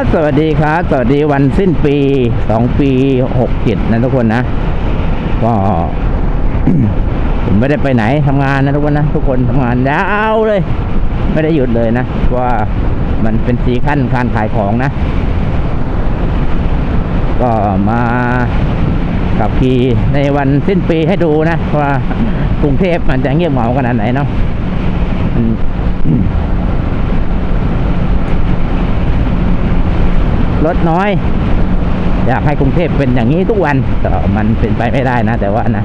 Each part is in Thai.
สวัสดีครับ สวัสดีวันสิ้นปีสองปีหกเจ็ดนะทุกคนนะ ก็ผมไม่ได้ไปไหนทำงานนะทุกคนนะ ทุกคนทำงานยาวเลย ไม่ได้หยุดเลยนะเพราะว่ามันเป็นสีขั้นการขายของนะ ก็มาขับขี่ในวันสิ้นปีให้ดูนะ ว่ากรุงเทพมันจะเงียบเหงาขนาดไหนเนาะอืมอืม รถน้อย อยากให้กรุงเทพเป็นอย่างนี้ทุกวันแต่มันเป็นไปไม่ได้นะ แต่ว่านะ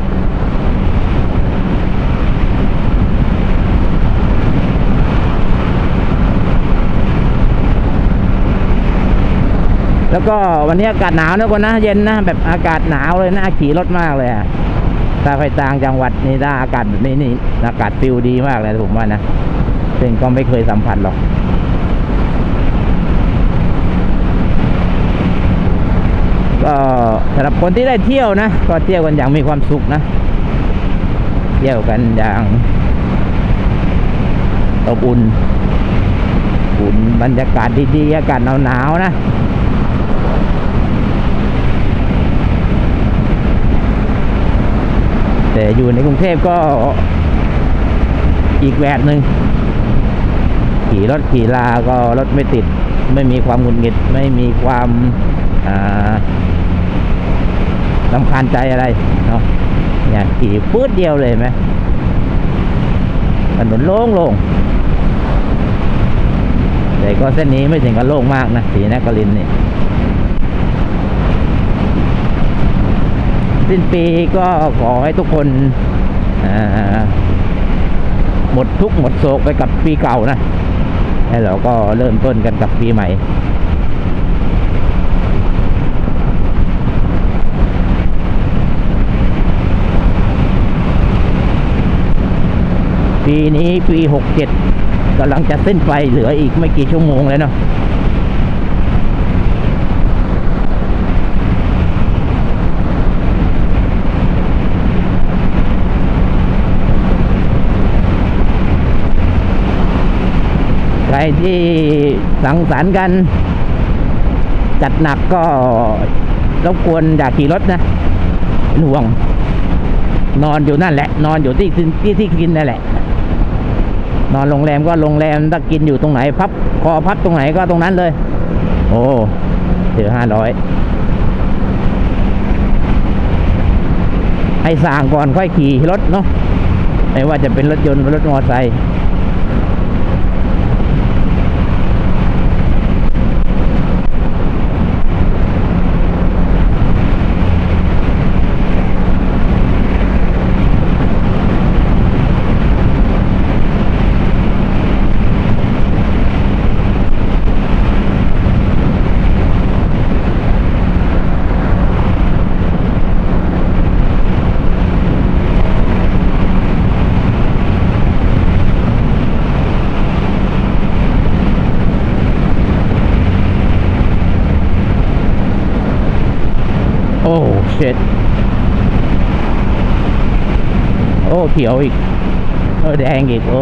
แล้วก็วันนี้อากาศหนาวนะคนนะเย็นนะแบบอากาศหนาวเลยนะขี่รถมากเลยอะถ้าไปต่างจังหวัดนี่ถ้าอากาศแบบนี้นี่อากาศฟิลดีมากเลยผมว่านะซึ่งก็ไม่เคยสัมผัสหรอก ก็สำหรับคนที่ได้เที่ยวนะ ก็เที่ยวกันอย่างมีความสุขนะ เที่ยวกันอย่างอบอุ่นอุ่นบรรยากาศดีๆอากาศหนาวๆนะแต่อยู่ในกรุงเทพก็อีกแบบหนึ่งขี่รถขี่ลาก็รถไม่ติด ไม่มีความหงุดหงิด ไม่มีความอ่า ลำคาญใจอะไรเนาะเนี่ยขี่ปื๊ดเดียวเลยไหมถนนโล่งโล่งแต่ก็เส้นนี้ไม่ถึงกับโล่งมากนะสีนครินนี่สิ้นปีก็ขอให้ทุกคนหมดทุกหมดโศกไปกับปีเก่านะแล้วเราก็เริ่มต้นกันกับปีใหม่ ปีนี้ปีหกเจ็ดกำลังจะสิ้นไปเหลืออีกไม่กี่ชั่วโมงแล้วเนาะใครที่สังสรรค์กัน จัดหนักก็รบกวนอย่าขี่รถนะห่วง นอนอยู่นั่นแหละ นอนอยู่ที่ที่ที่กินนั่นแหละ นอนโรงแรมก็โรงแรมถ้ากินอยู่ตรงไหนพับคอพับตรงไหนก็ตรงนั้นเลย โอ้เจอห้าร้อยให้สั่งก่อนค่อยขี่รถเนาะไม่ว่าจะเป็นรถยนต์รถมอเตอร์ไซค์ โอ้เช็ดโอ้เขียวอีก เออแดงอีก โอ้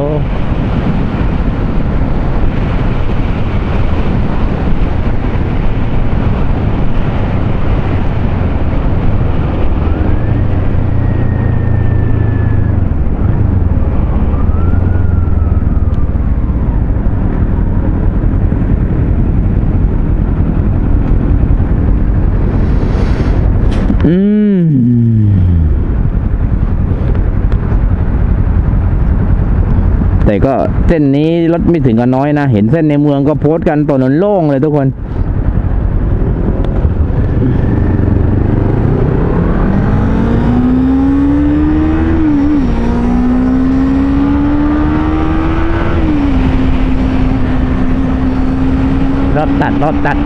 อืมแต่ก็เส้นนี้รถไม่ถึงกับน้อยนะ เห็นเส้นในเมืองก็โพสต์กันถนนโล่งเลยทุกคนรอบตัดรอบตัด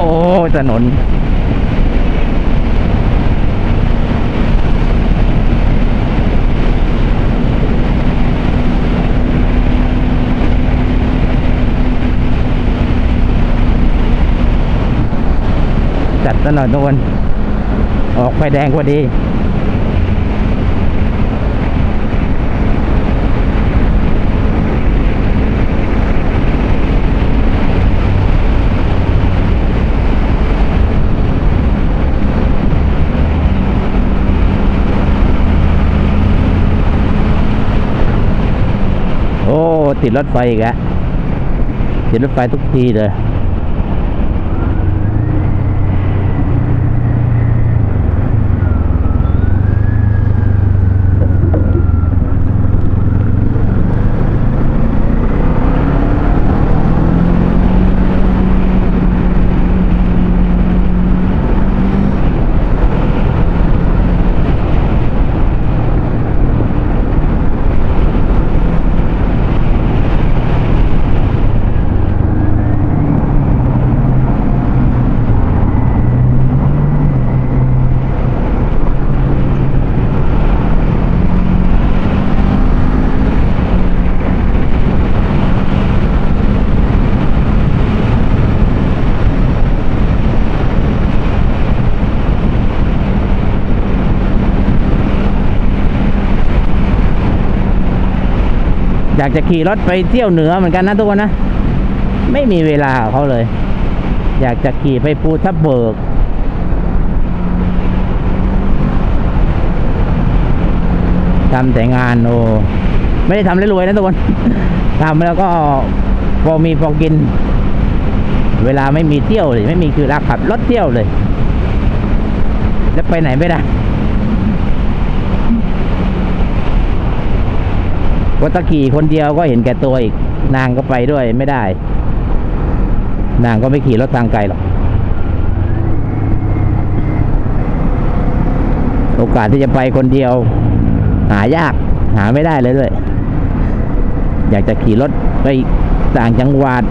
อ ถนน จัดตลอดทุกคนออกไฟแดงพอดี โอ้ ติดรถไฟอีกแล้วติดรถไฟทุกทีเลย อยากจะขี่รถไปเที่ยวเหนือเหมือนกันนะทุกคนนะ ไม่มีเวลาเขาเลย อยากจะขี่ไปภูทับเบิกทำแต่งานโอ้ไม่ได้ทำเล่รวยๆนะทุกคนทำแล้วก็พอมีพอกิน เวลาไม่มีเที่ยวเลย ไม่มีคือรักขับรถเที่ยวเลย แล้วไปไหนไม่ได้ วัตะขี่คนเดียวก็เห็นแก่ตัวอีก นางก็ไปด้วยไม่ได้ นางก็ไม่ขี่รถทางไกลหรอก โอกาสที่จะไปคนเดียว หายากหาไม่ได้เลยด้วย อยากจะขี่รถไปต่างจังหวัด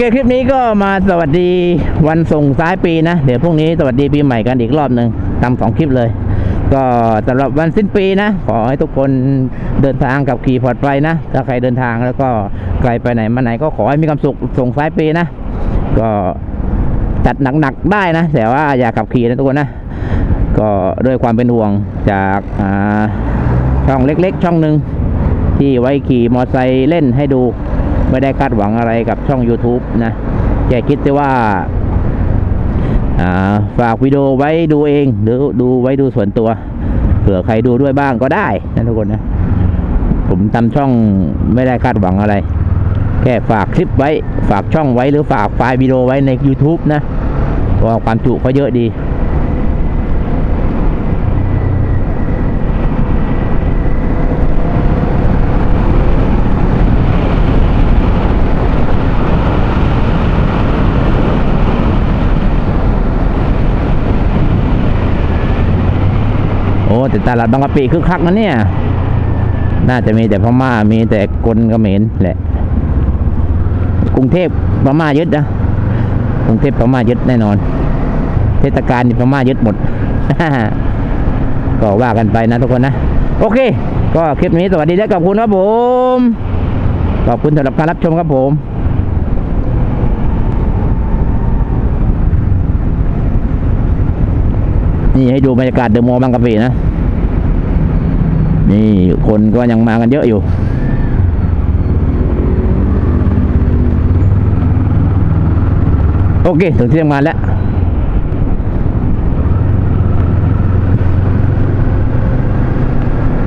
เคคลิปนี้ก็มาสวัสดีวันส่งท้ายปีนะ เดี๋ยวพรุ่งนี้สวัสดีปีใหม่กันอีกรอบหนึ่งทำสองคลิปเลย ก็สำหรับวันสิ้นปีนะ ขอให้ทุกคนเดินทางกับขี่ปลอดภัยนะ ถ้าใครเดินทางแล้วก็ใครไปไหนมาไหนก็ขอให้มีความสุขส่งท้ายปีนะ ก็จัดหนักๆได้นะ แต่ว่าอย่าขับขี่นะทุกคนนะ ก็ด้วยความเป็นห่วงจากช่องเล็กๆ ช่องหนึ่งที่ไว้ขี่มอเตอร์ไซค์เล่นให้ดู ไม่ได้คาดหวังอะไรกับช่อง YouTube นะแค่คิดแต่ว่าฝากวิดีโอไว้ดูเอง หรือดูไว้ดูส่วนตัว เผื่อใครดูด้วยบ้างก็ได้นะทุกคนนะ ผมทำช่องไม่ได้คาดหวังอะไร แค่ฝากคลิปไว้ ฝากช่องไว้หรือฝากไฟล์วิดีโอไว้ใน YouTube นะเพราะว่าความจุเขาเยอะดี แต่ตลาดบางกะปิคึกคักนะเนี่ย น่าจะมีแต่พม่ามีแต่คนเขมรแหละ กรุงเทพพม่ายึดนะกรุงเทพพม่ายึดแน่นอน เทศกาลนี่พม่ายึดหมดก็ว่ากันไปนะทุกคนนะ โอเค ก็คลิปนี้สวัสดีและขอบคุณครับผม ขอบคุณสำหรับการรับชมครับผมนี่ให้ดูบรรยากาศเดอะมอลล์บางกะปินะ นี่คนก็ยังมากันเยอะอยู่ โอเค ถึงที่ทำงานแล้ว